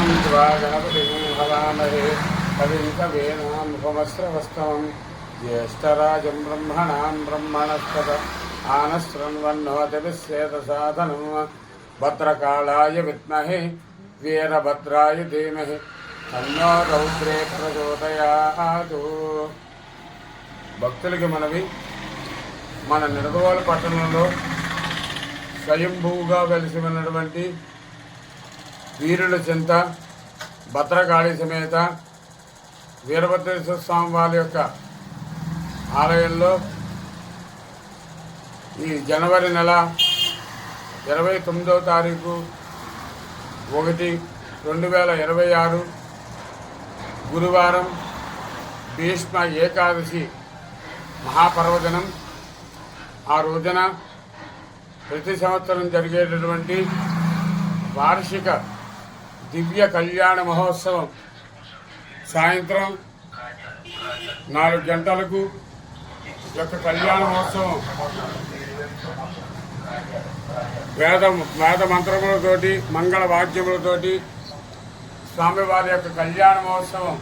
त्वा गणपतिं हवामहे कविं कवीनामुपमस्रवस्तमं ज्येष्ठराजं ब्रह्मणां ब्रह्मणस्पद आनश्रन्वन्नोतिभिस्सेदसाधनं भद्रकालाय विद्महे वीरभद्राय धीमहि తన్నో రౌద్రే ప్రచోదయాదు భక్తులకి మనవి మన నిడదవోలు పట్టణంలో స్వయంభూగా వెలిసి ఉన్నటువంటి వీరుల చింత భద్రకాళి సమేత వీరభద్రేశ్వర స్వామి వారి యొక్క ఆలయంలో ఈ జనవరి నెల ఇరవై తొమ్మిదవ తారీఖు ఒకటి రెండు వేల ఇరవై ఆరు గురువారం భీష్మ ఏకాదశి మహాపర్వదినం. ఆ రోజున ప్రతి సంవత్సరం జరిగేటటువంటి వార్షిక దివ్య కళ్యాణ మహోత్సవం. సాయంత్రం నాలుగు గంటలకు యొక్క కళ్యాణ మహోత్సవం. వేద వేద మంత్రములతోటి మంగళ వాద్యములతోటి స్వామివారి యొక్క కళ్యాణ మహోత్సవం.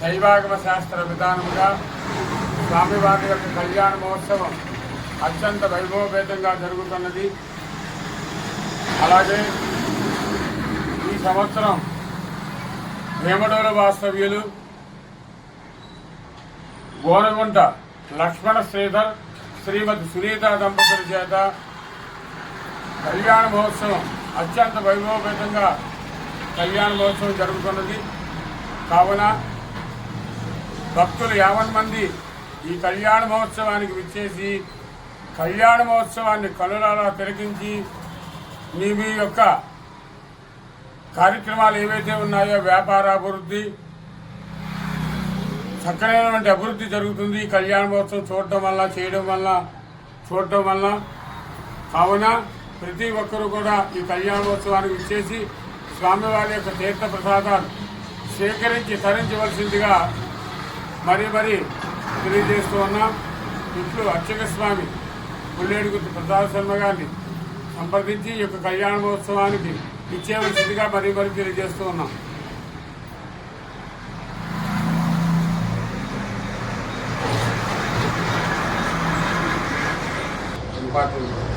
శైవాగమ శాస్త్ర విధానముగా స్వామివారి యొక్క కళ్యాణ మహోత్సవం అత్యంత వైభవపేతంగా జరుగుతున్నది. అలాగే సంవత్సరం వేమడోల వాస్తవ్యులు గోనగుంట లక్ష్మణ శ్రీధర్ శ్రీమతి సునీత దంపతుల చేత కళ్యాణ మహోత్సవం అత్యంత వైభవపేతంగా కళ్యాణ మహోత్సవం జరుగుతున్నది. కావున భక్తులు యావన్ మంది ఈ కళ్యాణ మహోత్సవానికి విచ్చేసి కళ్యాణ మహోత్సవాన్ని కనులారా తిలకించి మీ మీ యొక్క కార్యక్రమాలు ఏవైతే ఉన్నాయో వ్యాపార అభివృద్ధి చక్కనైనటువంటి అభివృద్ధి జరుగుతుంది. కళ్యాణ మహోత్సవం చూడటం వల్ల చేయడం వల్ల చూడటం వల్ల. కావున ప్రతి ఒక్కరూ కూడా ఈ కళ్యాణోత్సవానికి ఇచ్చేసి స్వామివారి యొక్క తీర్థ ప్రసాదాలు స్వీకరించి తరించవలసిందిగా మరీ మరీ తెలియజేస్తూ ఉన్నాం. ఇట్లు అర్చక స్వామి పుల్లేడుగుర్తి ప్రసాద శర్మ గారిని సంప్రదించి ఈ యొక్క కళ్యాణ మహోత్సవానికి ఇచ్చేవలసిందిగా మరీ మరీ తెలియజేస్తూ ఉన్నాం. ఇంపార్టెంట్.